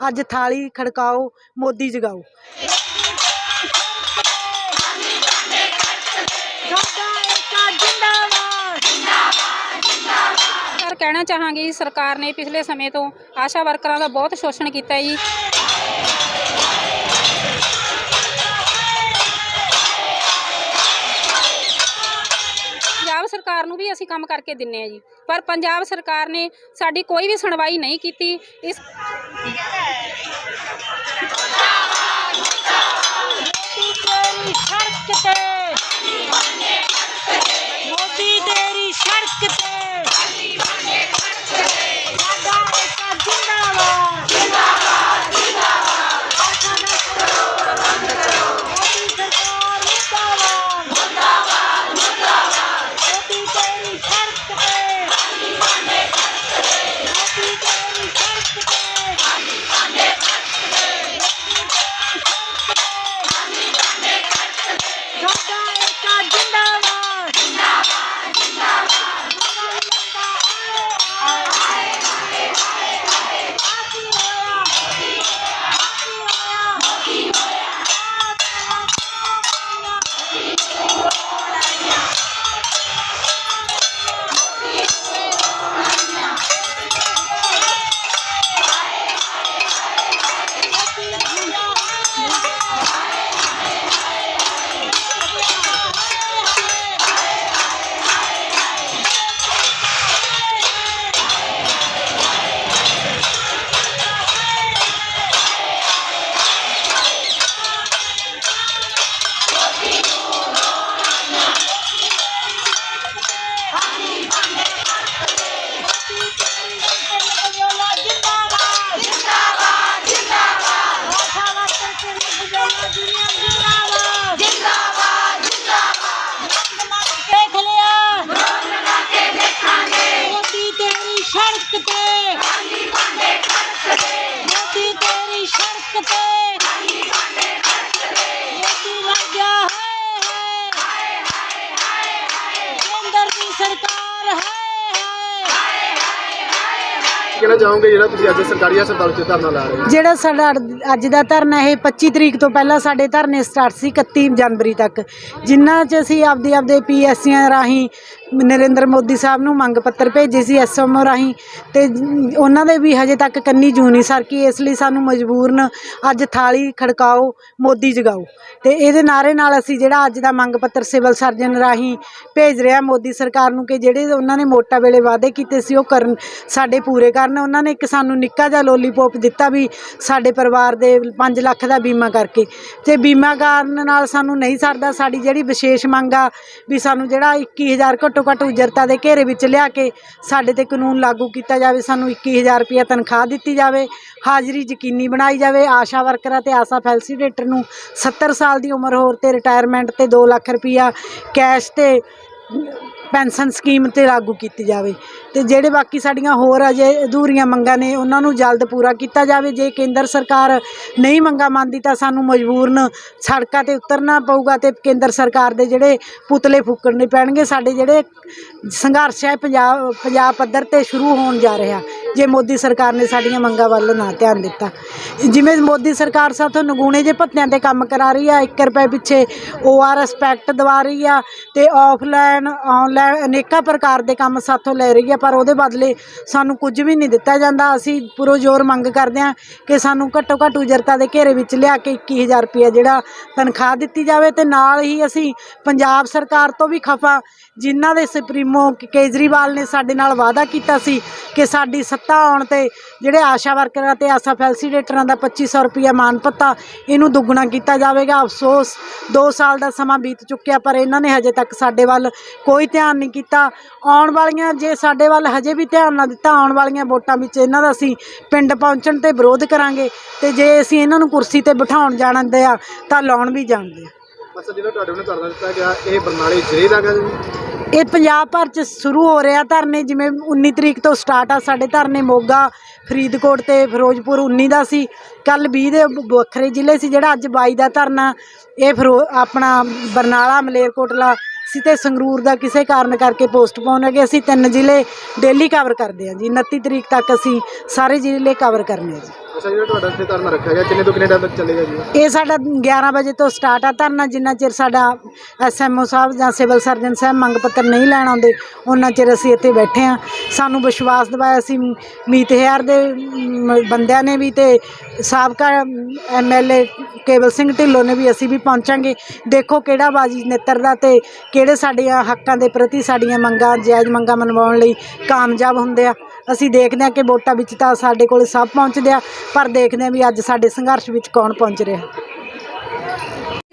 ਅੱਜ ਥਾਲੀ ਖੜਕਾਓ ਮੋਦੀ ਜਗਾਓ। ਸਰ ਕਹਿਣਾ ਚਾਹਾਂਗੇ ਜੀ, ਸਰਕਾਰ ਨੇ ਪਿਛਲੇ ਸਮੇਂ ਤੋਂ ਆਸ਼ਾ ਵਰਕਰਾਂ ਦਾ ਬਹੁਤ ਸ਼ੋਸ਼ਣ ਕੀਤਾ ਜੀ। ਪੰਜਾਬ ਸਰਕਾਰ ਨੂੰ ਵੀ ਅਸੀਂ ਕੰਮ ਕਰਕੇ ਦਿੰਨੇ ਆ ਜੀ। ਪਰ ਪੰਜਾਬ ਸਰਕਾਰ ਨੇ ਸਾਡੀ ਕੋਈ ਵੀ ਸੁਣਵਾਈ ਨਹੀਂ ਕੀਤੀ। ਇਸ ਕਹਿਣਾ ਚਾਹੋਗੇ ਜਿਹੜਾ ਤੁਸੀਂ ਅੱਜ ਸਰਕਾਰੀ ਹਸਪਤਾਲ 'ਚ ਧਰਨਾ ਲਾ ਰਹੇ ਹੋ? ਜਿਹੜਾ ਸਾਡਾ ਅੜ- ਅੱਜ ਦਾ ਧਰਨਾ ਇਹ 25 ਤਰੀਕ ਤੋਂ ਪਹਿਲਾਂ ਸਾਡੇ ਧਰਨੇ ਸਟਾਰਟ ਸੀ 31 ਜਨਵਰੀ ਤੱਕ। ਜਿਨ੍ਹਾਂ 'ਚ ਅਸੀਂ ਆਪਦੇ ਆਪਦੇ ਪੀਐਸਸੀਆਂ ਰਾਹੀਂ ਨਰਿੰਦਰ ਮੋਦੀ ਸਾਹਿਬ ਨੂੰ ਮੰਗ ਪੱਤਰ ਭੇਜੇ ਸੀ ਐਸਐਮਓ ਰਾਹੀਂ ਤੇ ਉਹਨਾਂ ਦੇ ਵੀ ਹਜੇ ਤੱਕ ਕੰਨੀ ਜੂ ਨਹੀਂ ਸਰਕੀ ਇਸ ਲਈ ਸਾਨੂੰ ਮਜਬੂਰਨ ਅੱਜ ਥਾਲੀ ਖੜਕਾਓ, ਮੋਦੀ ਜਗਾਓ। ਤੇ ਇਹਦੇ ਨਾਰੇ ਨਾਲ ਅਸੀਂ ਜਿਹੜਾ ਅੱਜ ਦਾ ਮੰਗ ਪੱਤਰ ਸਿਵਲ ਸਰਜਨ ਰਾਹੀਂ ਭੇਜ ਰਿਹਾ ਮੋਦੀ ਸਰਕਾਰ ਨੂੰ ਕਿ ਜਿਹੜੇ ਉਹਨਾਂ ਨੇ ਮੋਟਾ ਵੇਲੇ ਵਾਅਦੇ ਕੀਤੇ ਸੀ ਉਹ ਕਰਨ, ਸਾਡੇ ਪੂਰੇ ਕਰਨ ਉਹਨਾਂ ਨੇ ਇੱਕ ਸਾਨੂੰ ਨਿੱਕਾ ਜਿਹਾ ਲੋਲੀਪੌਪ ਦਿੱਤਾ ਵੀ ਸਾਡੇ ਪਰਿਵਾਰ ਦੇ 5 ਲੱਖ ਦਾ ਬੀਮਾ ਕਰਕੇ। ਤੇ ਬੀਮਾ ਕਾਰਨ ਨਾਲ ਸਾਨੂੰ ਨਹੀਂ ਸਰਦਾ, ਸਾਡੀ ਜਿਹੜੀ ਵਿਸ਼ੇਸ਼ ਮੰਗ ਆ ਵੀ ਸਾਨੂੰ ਜਿਹੜਾ 21000 ਘੱਟੋ ਘੱਟ ਉਜਰਤਾ ਦੇ ਘੇਰੇ ਵਿੱਚ ਲਿਆ ਕੇ ਸਾਡੇ ਤੇ ਕਾਨੂੰਨ ਲਾਗੂ ਕੀਤਾ ਜਾਵੇ, ਸਾਨੂੰ 21000 ਰੁਪਏ ਤਨਖਾਹ ਦਿੱਤੀ ਜਾਵੇ, ਹਾਜ਼ਰੀ ਯਕੀਨੀ ਬਣਾਈ ਜਾਵੇ। ਆਸ਼ਾ ਵਰਕਰਾਂ ਤੇ ਆਸਾ ਫੈਸਿਲੀਟੇਟਰ ਨੂੰ 70 ਸਾਲ ਦੀ ਉਮਰ ਹੋਰ ਤੇ ਰਿਟਾਇਰਮੈਂਟ ਤੇ 2 ਲੱਖ ਰੁਪਈਆ ਕੈਸ਼ ਤੇ ਪੈਨਸ਼ਨ ਸਕੀਮ ਤੇ ਲਾਗੂ ਕੀਤੀ ਜਾਵੇ। ਤੇ ਜਿਹੜੇ ਬਾਕੀ ਸਾਡੀਆਂ ਹੋਰ ਅਜੇ ਅਧੂਰੀਆਂ ਮੰਗਾਂ ਨੇ, ਉਹਨਾਂ ਨੂੰ ਜਲਦ ਪੂਰਾ ਕੀਤਾ ਜਾਵੇ। ਜੇ ਕੇਂਦਰ ਸਰਕਾਰ ਨਹੀਂ ਮੰਗਾਂ ਮੰਨਦੀ ਤਾਂ ਸਾਨੂੰ ਮਜਬੂਰਨ ਸੜਕਾਂ ਤੇ ਉਤਰਨਾ ਪਊਗਾ ਤੇ ਕੇਂਦਰ ਸਰਕਾਰ ਦੇ ਜਿਹੜੇ ਪੁਤਲੇ ਫੂਕਣੇ ਪੈਣਗੇ। ਸਾਡੇ ਜਿਹੜੇ ਸੰਘਰਸ਼ ਹੈ, ਪੰਜਾਬ ਪੰਜਾਬ ਪੱਧਰ ਤੇ ਸ਼ੁਰੂ ਹੋਣ ਜਾ ਰਿਹਾ। ਜੇ ਮੋਦੀ ਸਰਕਾਰ ਨੇ ਸਾਡੀਆਂ ਮੰਗਾਂ ਵੱਲ ਨਾ ਧਿਆਨ ਦਿੱਤਾ। ਜਿਵੇਂ ਮੋਦੀ ਸਰਕਾਰ ਸਾਥੋਂ ਨਗੂਣੇ ਜੇ ਭੱਤਿਆਂ ਤੇ ਕੰਮ ਕਰਾ ਰਹੀ ਆ 1 ਰੁਪਏ ਪਿੱਛੇ ਓਆਰਐਸ ਪੈਕਟ ਦਵਾ ਰਹੀ ਆ ਤੇ ਆਫਲਾਈਨ ਆਨਲਾਈਨ ਅਨੇਕਾਂ ਪ੍ਰਕਾਰ ਦੇ ਕੰਮ ਸਾਥੋਂ ਲੈ ਰਹੀ ਆ ਪਰ ਉਹਦੇ ਬਦਲੇ ਸਾਨੂੰ ਕੁਝ ਵੀ ਨਹੀਂ ਦਿੱਤਾ ਜਾਂਦਾ। ਅਸੀਂ ਪੁਰੋ ਜ਼ੋਰ ਮੰਗ ਕਰਦੇ ਹਾਂ ਕਿ ਸਾਨੂੰ ਘੱਟੋ ਘੱਟ ਉਜਰਤਾ ਦੇ ਘੇਰੇ ਵਿੱਚ ਲਿਆ ਕੇ 21000 ਰੁਪਏ ਜਿਹੜਾ ਤਨਖਾਹ ਦਿੱਤੀ ਜਾਵੇ ਤੇ ਨਾਲ ਹੀ ਅਸੀਂ ਪੰਜਾਬ ਸਰਕਾਰ ਤੋਂ ਵੀ ਖਫਾ, ਜਿਨ੍ਹਾਂ ਦੇ ਸੁਪਰੀਮੋ ਕੇਜਰੀਵਾਲ ਨੇ ਸਾਡੇ ਨਾਲ ਵਾਅਦਾ ਕੀਤਾ ਸੀ ਕਿ ਸਾਡੀ ਸੱਤਾ ਆਉਣ ਤੇ ਜਿਹੜੇ ਆਸ਼ਾ ਵਰਕਰਾਂ ਤੇ ਆਸਾ ਫੈਸਿਲੀਟੇਟਰਾਂ ਦਾ 2500 ਰੁਪਇਆ ਮਾਨ ਭੱਤਾ, ਇਹਨੂੰ ਦੁੱਗਣਾ ਕੀਤਾ ਜਾਵੇਗਾ। ਅਫਸੋਸ 2 ਸਾਲ ਦਾ ਸਮਾਂ ਬੀਤ ਚੁੱਕਿਆ ਪਰ ਇਹਨਾਂ ਨੇ ਹਜੇ ਤੱਕ ਸਾਡੇ ਵੱਲ ਕੋਈ ਧਿਆਨ ਨਹੀਂ ਕੀਤਾ। ਆਉਣ ਵਾਲੀਆਂ ਜੇ ਸਾਡੇ ਵੱਲ ਹਜੇ ਵੀ ਧਿਆਨ ਨਾ ਦਿੱਤਾ ਆਉਣ ਵਾਲੀਆਂ ਵੋਟਾਂ ਵਿੱਚ ਇਹਨਾਂ ਦਾ ਅਸੀਂ ਪਿੰਡ ਪਹੁੰਚਣ ਤੇ ਵਿਰੋਧ ਕਰਾਂਗੇ ਤੇ ਜੇ ਅਸੀਂ ਇਹਨਾਂ ਨੂੰ ਕੁਰਸੀ ਤੇ ਬਿਠਾਉਣ ਜਾਣਦੇ ਆ ਤਾਂ ਲਾਉਣ ਵੀ ਜਾਣਦੇ ਆ। ਬਸ ਜਿਹੜਾ ਤੁਹਾਡੇ ਵੱਲੋਂ ਧਰਨਾ ਦਿੱਤਾ ਗਿਆ ਇਹ ਬਰਨਾਲੇ ਜ਼ਿਲ੍ਹੇ ਦਾ ਗਾ ਜੀ? ਇਹ ਪੰਜਾਬ ਭਰ ਚ ਸ਼ੁਰੂ ਹੋ ਰਿਹਾ ਧਰਨੇ ਜਿਵੇਂ 19 ਤਰੀਕ ਤੋਂ ਸਟਾਰਟ ਆ ਸਾਡੇ ਧਰਨੇ ਮੋਗਾ ਫਰੀਦਕੋਟ ਤੇ ਫਿਰੋਜ਼ਪੁਰ 19 ਦਾ ਸੀ। ਕੱਲ 20 ਦੇ ਵੱਖਰੇ ਜ਼ਿਲ੍ਹੇ ਸੀ ਜਿਹੜਾ ਅੱਜ 22 ਦਾ ਧਰਨਾ। ਇਹ ਫਿਰੋ ਆਪਣਾ ਬਰਨਾਲਾ ਮਲੇਰਕੋਟਲਾ ਸੀ ਤੇ ਸੰਗਰੂਰ ਦਾ ਕਿਸੇ ਕਾਰਨ ਕਰਕੇ ਪੋਸਟਪੋਨ ਹੋ ਗਿਆ ਅਸੀਂ ਤਿੰਨ ਜ਼ਿਲ੍ਹੇ ਡੇਲੀ ਕਵਰ ਕਰਦੇ ਹਾਂ ਜੀ। 29 ਤਰੀਕ ਤੱਕ ਅਸੀਂ ਸਾਰੇ ਜ਼ਿਲ੍ਹੇ ਕਵਰ ਕਰਨੇ ਆ ਜੀ। ਅੱਛਾ ਜਿਹੜਾ ਤੁਹਾਡਾ ਇੱਥੇ ਧਰਨਾ ਰੱਖਿਆ ਗਿਆ। ਕਿੰਨੇ ਤੋਂ ਕਿੰਨੇ ਟਾਈਮ ਤੱਕ ਚੱਲੇਗਾ ਜੀ ਇਹ? ਸਾਡਾ 11 ਵਜੇ ਤੋਂ ਸਟਾਰਟ ਆ ਧਰਨਾ। ਜਿੰਨਾ ਚਿਰ ਸਾਡਾ ਐਸਐਮਓ ਸਾਹਿਬ ਜਾਂ ਸਿਵਲ ਸਰਜਨ ਸਾਹਿਬ ਮੰਗ ਪੱਤਰ ਨਹੀਂ ਲੈਣ ਆਉਂਦੇ ਉਹਨਾਂ ਚਿਰ ਅਸੀਂ ਇੱਥੇ ਬੈਠੇ ਆ ਸਾਨੂੰ ਵਿਸ਼ਵਾਸ ਦਿਵਾਇਆ ਸੀ ਮੀਤ ਹੇਅਰ ਦੇ ਮ, ਬੰਦਿਆਂ ਨੇ ਵੀ ਤੇ ਸਾਬਕਾ ਐਮਐਲਏ ਕੇਵਲ ਸਿੰਘ ਢਿੱਲੋਂ ਨੇ ਵੀ ਅਸੀਂ ਵੀ ਪਹੁੰਚਾਂਗੇ। ਦੇਖੋ ਕਿਹੜਾ ਬਾਜੀ ਨਿੱਤਰਦਾ ਤੇ ਕਿਹੜੇ ਸਾਡੀਆਂ ਹੱਕਾਂ ਦੇ ਪ੍ਰਤੀ ਸਾਡੀਆਂ ਮੰਗਾਂ, ਜਾਇਜ਼ ਮੰਗਾਂ ਮਨਵਾਉਣ ਲਈ ਕਾਮਯਾਬ ਹੁੰਦੇ ਆ। ਅਸੀਂ ਦੇਖਦੇ ਹਾਂ ਕਿ ਵੋਟਾਂ ਵਿੱਚ ਤਾਂ ਸਾਡੇ ਕੋਲ ਸਭ ਪਹੁੰਚਦੇ ਆ, ਪਰ ਦੇਖਦੇ ਹਾਂ ਵੀ ਅੱਜ ਸਾਡੇ ਸੰਘਰਸ਼ ਵਿੱਚ ਕੌਣ ਪਹੁੰਚ ਰਿਹਾ।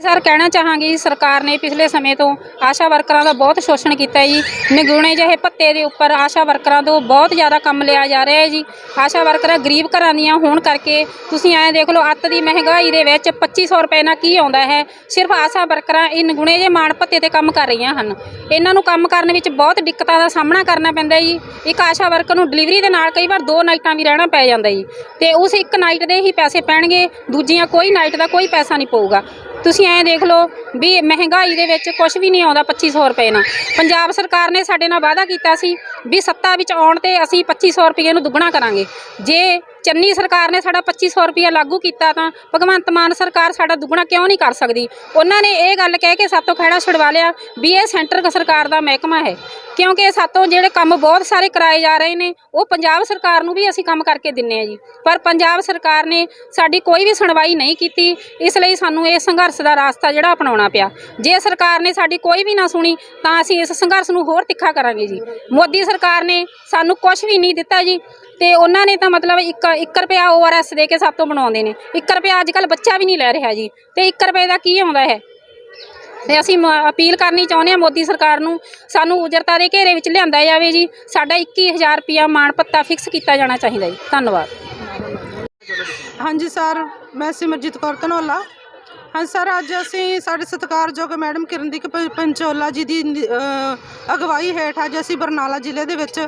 ਸਰ, ਕਹਿਣਾ ਚਾਹਾਂਗੇ ਸਰਕਾਰ ਨੇ ਪਿਛਲੇ ਸਮੇਂ ਤੋਂ ਆਸ਼ਾ ਵਰਕਰਾਂ ਦਾ ਬਹੁਤ ਸ਼ੋਸ਼ਣ ਕੀਤਾ ਜੀ। ਨਿਗੁਣੇ ਜਿਹੇ ਭੱਤੇ ਦੇ ਉੱਪਰ ਆਸ਼ਾ ਵਰਕਰਾਂ ਤੋਂ ਬਹੁਤ ਜ਼ਿਆਦਾ ਕੰਮ ਲਿਆ ਜਾ ਰਿਹਾ ਹੈ ਜੀ। ਆਸ਼ਾ ਵਰਕਰਾਂ ਗਰੀਬ ਘਰਾਂ ਦੀਆਂ ਹੋਣ ਕਰਕੇ ਤੁਸੀਂ ਐਂ ਦੇਖ ਲਓ, ਅੱਤ ਦੀ ਮਹਿੰਗਾਈ ਦੇ ਵਿੱਚ 2500 ਰੁਪਏ ਨਾਲ ਕੀ ਆਉਂਦਾ ਹੈ। ਸਿਰਫ ਆਸ਼ਾ ਵਰਕਰਾਂ ਇਹ ਨਿਗੁਣੇ ਜਿਹੇ ਮਾਣ ਭੱਤੇ ਤੇ ਕੰਮ ਕਰ ਰਹੀਆਂ ਹਨ। ਇਹਨਾਂ ਨੂੰ ਕੰਮ ਕਰਨ ਵਿੱਚ ਬਹੁਤ ਦਿੱਕਤਾਂ ਦਾ ਸਾਹਮਣਾ ਕਰਨਾ ਪੈਂਦਾ ਜੀ। ਇੱਕ ਆਸ਼ਾ ਵਰਕਰ ਨੂੰ ਡਿਲੀਵਰੀ ਦੇ ਨਾਲ ਕਈ ਵਾਰ ਦੋ ਨਾਈਟਾਂ ਵੀ ਰਹਿਣਾ ਪੈ ਜਾਂਦਾ ਜੀ। ਤੇ ਉਸ ਇੱਕ ਨਾਈਟ ਦੇ ਹੀ ਪੈਸੇ ਪੈਣਗੇ, ਦੂਜੀਆਂ ਕੋਈ ਨਾਈਟ ਦਾ ਕੋਈ ਪੈਸਾ ਨਹੀਂ ਪਊਗਾ। ਤੁਸੀਂ ਐਂ ਦੇਖ ਲਓ ਵੀ ਮਹਿੰਗਾਈ ਦੇ ਵਿੱਚ ਕੁਝ ਵੀ ਨਹੀਂ ਆਉਂਦਾ 2500 ਰੁਪਏ ਨਾਲ। ਪੰਜਾਬ ਸਰਕਾਰ ਨੇ ਸਾਡੇ ਨਾਲ ਵਾਅਦਾ ਕੀਤਾ ਸੀ ਵੀ ਸੱਤਾ ਵਿੱਚ ਆਉਣ ਤੇ ਅਸੀਂ 2500 ਰੁਪਏ ਨੂੰ ਦੁੱਗਣਾ ਕਰਾਂਗੇ। ਜੇ ਚੰਨੀ ਸਰਕਾਰ ਨੇ ਸਾਡਾ 2500 ਰੁਪਏ ਲਾਗੂ ਕੀਤਾ ਤਾਂ ਭਗਵੰਤ ਮਾਨ ਸਰਕਾਰ ਸਾਡਾ ਦੁੱਗਣਾ ਕਿਉਂ ਨਹੀਂ ਕਰ ਸਕਦੀ? ਉਹਨਾਂ ਨੇ ਇਹ ਗੱਲ ਕਹਿ ਕੇ ਸਾਤੋਂ ਖਹਿੜਾ ਛੁਡਵਾ ਲਿਆ ਵੀ ਇਹ ਸੈਂਟਰ ਸਰਕਾਰ ਦਾ ਮਹਿਕਮਾ ਹੈ। ਕਿਉਂਕਿ ਸਾਤੋਂ ਜਿਹੜੇ ਕੰਮ ਬਹੁਤ ਸਾਰੇ ਕਰਾਏ ਜਾ ਰਹੇ ਨੇ, ਉਹ ਪੰਜਾਬ ਸਰਕਾਰ ਨੂੰ ਵੀ ਅਸੀਂ ਕੰਮ ਕਰਕੇ ਦਿੰਨੇ ਆ ਜੀ। ਪਰ ਪੰਜਾਬ ਸਰਕਾਰ ਨੇ ਸਾਡੀ ਕੋਈ ਵੀ ਸੁਣਵਾਈ ਨਹੀਂ ਕੀਤੀ, ਇਸ ਲਈ ਸਾਨੂੰ ਇਹ ਸੰਘਰਸ਼ ਦਾ ਰਾਸਤਾ ਜਿਹੜਾ ਅਪਣਾਉਣਾ ਪਿਆ। ਜੇ ਸਰਕਾਰ ਨੇ ਸਾਡੀ ਕੋਈ ਵੀ ਨਾ ਸੁਣੀ, ਤਾਂ ਅਸੀਂ ਇਸ ਸੰਘਰਸ਼ ਨੂੰ ਹੋਰ ਤਿੱਖਾ ਕਰਾਂਗੇ ਜੀ। ਮੋਦੀ ਸਰਕਾਰ ਨੇ ਸਾਨੂੰ ਕੁਝ ਵੀ ਨਹੀਂ ਦਿੱਤਾ ਜੀ, ਤੇ ਉਹਨਾਂ ਨੇ ਤਾਂ ਮਤਲਬ ਇੱਕ 1 ਰੁਪਿਆ ਓਆਰਐਸ ਦੇ ਕੇ ਸਾਤੋਂ ਬਣਾਉਂਦੇ ਨੇ। 1 ਰੁਪਿਆ ਅੱਜ ਕੱਲ ਬੱਚਾ ਵੀ ਨਹੀਂ ਲੈ ਰਿਹਾ ਜੀ। ਤੇ 1 ਰੁਪਏ ਦਾ ਕੀ ਆਉਂਦਾ ਹੈ ਤੇ ਅਸੀਂ ਅਪੀਲ ਕਰਨੀ ਚਾਹੁੰਦੇ ਹਾਂ ਮੋਦੀ ਸਰਕਾਰ ਨੂੰ, ਸਾਨੂੰ ਉਜਰਤਾ ਦੇ ਘੇਰੇ ਵਿੱਚ ਲਿਆਂਦਾ ਜਾਵੇ ਜੀ। ਸਾਡਾ 21000 ਰੁਪਿਆ ਮਾਣ ਪੱਤਾ ਫਿਕਸ ਕੀਤਾ ਜਾਣਾ ਚਾਹੀਦਾ ਜੀ। ਧੰਨਵਾਦ। ਹਾਂਜੀ ਸਰ, ਮੈਂ ਸਿਮਰਜੀਤ ਕੌਰ ਧਨੌਲਾ ਹਾਂ ਸਰ, ਅੱਜ ਅਸੀਂ ਸਾਡੇ ਸਤਿਕਾਰਯੋਗ ਮੈਡਮ ਕਿਰਨਦੀਪ ਪ- ਪੰਚੋਲਾ ਜੀ ਦੀ ਅਗਵਾਈ ਹੇਠ ਅੱਜ ਅਸੀਂ ਬਰਨਾਲਾ ਜ਼ਿਲ੍ਹੇ ਦੇ ਵਿੱਚ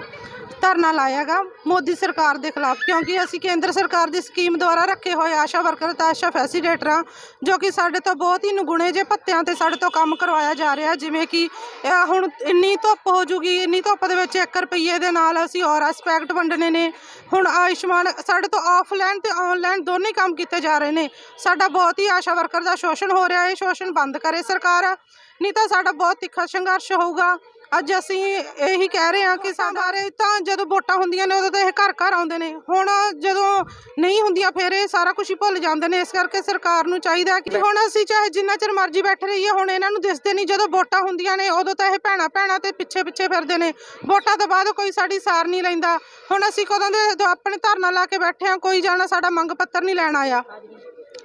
ਧਰਨਾ ਲਾਇਆਗਾ ਮੋਦੀ ਸਰਕਾਰ ਦੇ ਖਿਲਾਫ, ਕਿਉਂਕਿ ਅਸੀਂ ਕੇਂਦਰ ਸਰਕਾਰ ਦੀ ਸਕੀਮ ਦੁਆਰਾ ਰੱਖੇ ਹੋਏ ਆਸ਼ਾ ਵਰਕਰ ਤੇ ਆਸ਼ਾ ਫੈਸੀਲੇਟਰਾਂ, ਜੋ ਕਿ ਸਾਡੇ ਤੋਂ ਬਹੁਤ ਹੀ ਨਗੁਣੇ ਜੇ ਭੱਤਿਆਂ ਤੇ ਸਾਡੇ ਤੋਂ ਕੰਮ ਕਰਵਾਇਆ ਜਾ ਰਿਹਾ, ਜਿਵੇਂ ਕਿ, ਇਹ ਹੁਣ ਇੰਨੀ ਧੁੱਪ ਹੋ ਜੂਗੀ, ਇੰਨੀ ਧੁੱਪ ਦੇ ਵਿੱਚ 1 ਰੁਪਈਏ ਦੇ ਨਾਲ ਅਸੀਂ ਔਰ ਐਸਪੈਕਟ ਵੰਡਣੇ ਨੇ, ਹੁਣ ਆਯੁਸ਼ਮਾਨ ਸਾਡੇ ਤੋਂ ਆਫਲਾਈਨ ਤੇ ਆਨਲਾਈਨ ਦੋਨੇ ਕੰਮ ਕੀਤੇ ਜਾ ਰਹੇ ਨੇ, ਸਾਡਾ ਬਹੁਤ ਹੀ ਆਸ਼ਾ ਵਰਕਰ ਦਾ ਸ਼ੋਸ਼ਣ ਹੋ ਰਿਹਾ ਹੈ ਸ਼ੋਸ਼ਣ ਬੰਦ ਕਰੇ ਸਰਕਾਰ, ਨਹੀਂ ਤਾਂ ਸਾਡਾ ਬਹੁਤ ਤਿੱਖਾ ਸੰਘਰਸ਼ ਹੋਊਗਾ। ਅੱਜ ਅਸੀਂ ਇਹੀ ਕਹਿ ਰਹੇ ਹਾਂ ਕਿ ਸਾਰੇ ਤਾਂ ਜਦੋਂ ਵੋਟਾਂ ਹੁੰਦੀਆਂ ਨੇ ਉਦੋਂ ਤਾਂ ਇਹ ਘਰ ਘਰ ਆਉਂਦੇ ਨੇ। ਹੁਣ ਜਦੋਂ ਨਹੀਂ ਹੁੰਦੀਆਂ ਫਿਰ ਇਹ ਸਾਰਾ ਕੁਝ ਹੀ ਭੁੱਲ ਜਾਂਦੇ ਨੇ। ਇਸ ਕਰਕੇ ਸਰਕਾਰ ਨੂੰ ਚਾਹੀਦਾ ਕਿ ਹੁਣ ਅਸੀਂ ਚਾਹੇ ਜਿੰਨਾ ਚਿਰ ਮਰਜ਼ੀ ਬੈਠੇ ਰਹੀਏ, ਹੁਣ ਇਹਨਾਂ ਨੂੰ ਦਿਸਦੇ ਨਹੀਂ। ਜਦੋਂ ਵੋਟਾਂ ਹੁੰਦੀਆਂ ਨੇ ਉਦੋਂ ਤਾਂ ਇਹ ਭੈਣਾ ਭੈਣਾ ਤੇ ਪਿੱਛੇ ਪਿੱਛੇ ਫਿਰਦੇ ਨੇ। ਵੋਟਾਂ ਤੋਂ ਬਾਅਦ ਕੋਈ ਸਾਡੀ ਸਾਰ ਨਹੀਂ ਲੈਂਦਾ। ਹੁਣ ਅਸੀਂ ਕਦੋਂ ਦੇ ਆਪਣੇ ਧਰਨਾ ਲਾ ਕੇ ਬੈਠੇ ਹਾਂ, ਕੋਈ ਜਾਣਾ ਸਾਡਾ ਮੰਗ ਪੱਤਰ ਨਹੀਂ ਲੈਣ ਆਇਆ।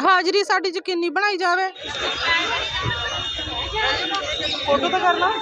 ਹਾਜ਼ਰੀ ਸਾਡੀ ਯਕੀਨੀ ਬਣਾਈ ਜਾਵੇ। ਫੋਟੋ ਤਾਂ ਕਰ ਲਾ